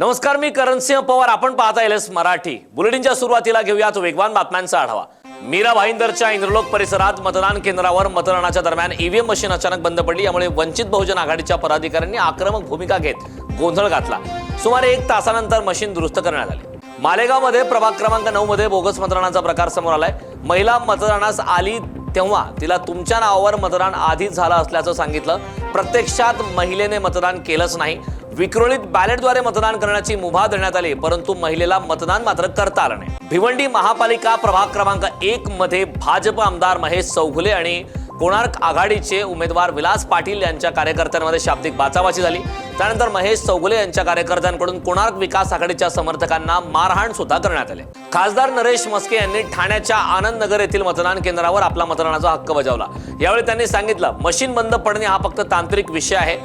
नमस्कार मी करणसिंह पवार. आपण पाहता येईल मराठी. बुलेटिनच्या सुरुवातीला घेऊयात वेगवान बातम्यांचा आढावा. मीरा भाईंदरच्या इंद्रलोक परिसरात मतदान केंद्रावर मतदानाच्या दरम्यान ईव्हीएम मशीन अचानक बंद पडली. यामुळे वंचित बहुजन आघाडीच्या पदाधिकाऱ्यांनी आक्रमक भूमिका घेत गोंधळ घातला. सुमारे एक तासानंतर मशीन दुरुस्त करण्यात आली. मालेगावमध्ये प्रभाग क्रमांक नऊ मध्ये बोगस मतदानाचा प्रकार समोर आलाय. महिला मतदानास आली तेव्हा तिला तुमच्या नावावर मतदान आधीच झालं असल्याचं सांगितलं. प्रत्यक्षात महिलेने मतदान केलंच नाही. विक्रोळीत बॅलेटद्वारे मतदान करण्याची मुभा देण्यात आली परंतु महिलेला मतदान मात्र करता आलं नाही. भिवंडी महापालिका प्रभाग क्रमांक एक मध्ये भाजप आमदार महेश चौघुले आणि कोणार्क आघाडीचे उमेदवार विलास पाटील यांच्या कार्यकर्त्यांमध्ये शाब्दिक बाचाबाची झाली. त्यानंतर महेश चौगुले यांच्या कार्यकर्त्यांकडून कोणार्क विकास आघाडीच्या समर्थकांना मारहाण सुद्धा करण्यात आले. खासदार नरेश मस्के यांनी ठाण्याच्या आनंद नगर येथील मतदान केंद्रावर आपला मतदानाचा हक्क बजावला. यावेळी त्यांनी सांगितलं मशीन बंद पडणे हा फक्त तांत्रिक विषय आहे.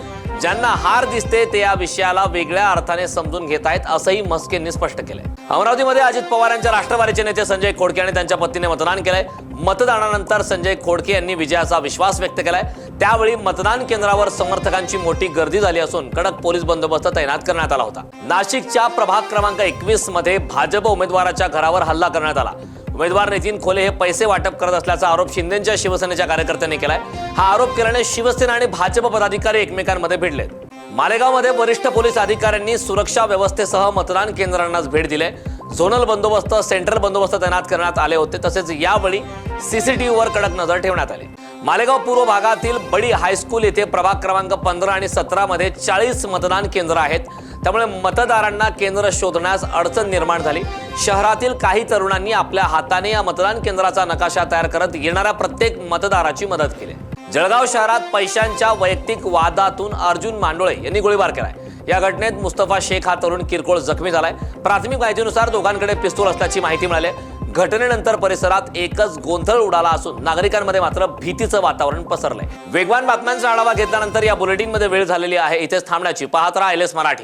ज्यांना हार दिसते ते या विषयाला वेगळ्या अर्थाने समजून घेत आहेत असंही मस्केंनी स्पष्ट केलंय. अमरावतीमध्ये अजित पवार यांच्या राष्ट्रवादीचे नेते संजय खोडके आणि त्यांच्या पत्नीने मतदान केलंय. मतदानानंतर संजय खोडके यांनी विजयाचा विश्वास व्यक्त केलाय. त्यावेळी मतदान केंद्रावर समर्थकांची मोठी गर्दी झाली असून कडक पोलीस बंदोबस्त तैनात करण्यात आला होता. नाशिकच्या प्रभाग क्रमांक एकवीसमध्ये भाजप उमेदवाराच्या घरावर हल्ला करण्यात आला. उमेदवार नितीन खोले हे पैसे वाटप करत असल्याचा आरोप शिंदेच्या शिवसेनेच्या कार्यकर्त्यांनी केलाय. हा आरोप केल्याने शिवसेना आणि भाजप पदाधिकारी एकमेकांमध्ये भिडले मालेगावमध्ये वरिष्ठ पोलीस अधिकाऱ्यांनी सुरक्षा व्यवस्थेसह मतदान केंद्रांनाच भेट दिले. झोनल बंदोबस्त सेंट्रल बंदोबस्त तैनात करण्यात आले होते. तसेच यावेळी सीसीटीव्हीवर कडक नजर ठेवण्यात आली. मालेगाव पूर्व भागातील बडी हायस्कूल येथे प्रभाग क्रमांक पंधरा आणि सतरा मध्ये चाळीस मतदान केंद्र आहेत. त्यामुळे मतदारांना केंद्र शोधण्यास अडचण निर्माण झाली. शहरातील काही तरुणांनी आपल्या हाताने या मतदान केंद्राचा नकाशा तयार करत येणाऱ्या प्रत्येक मतदाराची मदत केली. जळगाव शहरात पैशांच्या वैयक्तिक वादातून अर्जुन मांडोळे यांनी गोळीबार केलाय. या घटनेत मुस्तफा शेख हा तरुण किरकोळ जखमी झालाय. प्राथमिक माहितीनुसार दोघांकडे पिस्तूल असल्याची माहिती मिळाली आहे. घटनेनंतर परिसरात एकच गोंधळ उडाला असून नागरिकांमध्ये मात्र भीतीचं वातावरण पसरलंय. वेगवान बातम्यांचा आढावा घेतल्यानंतर या बुलेटिनमध्ये वेळ झालेली आहे. इथेच थांबण्याची पाहत राहा एल एस मराठी.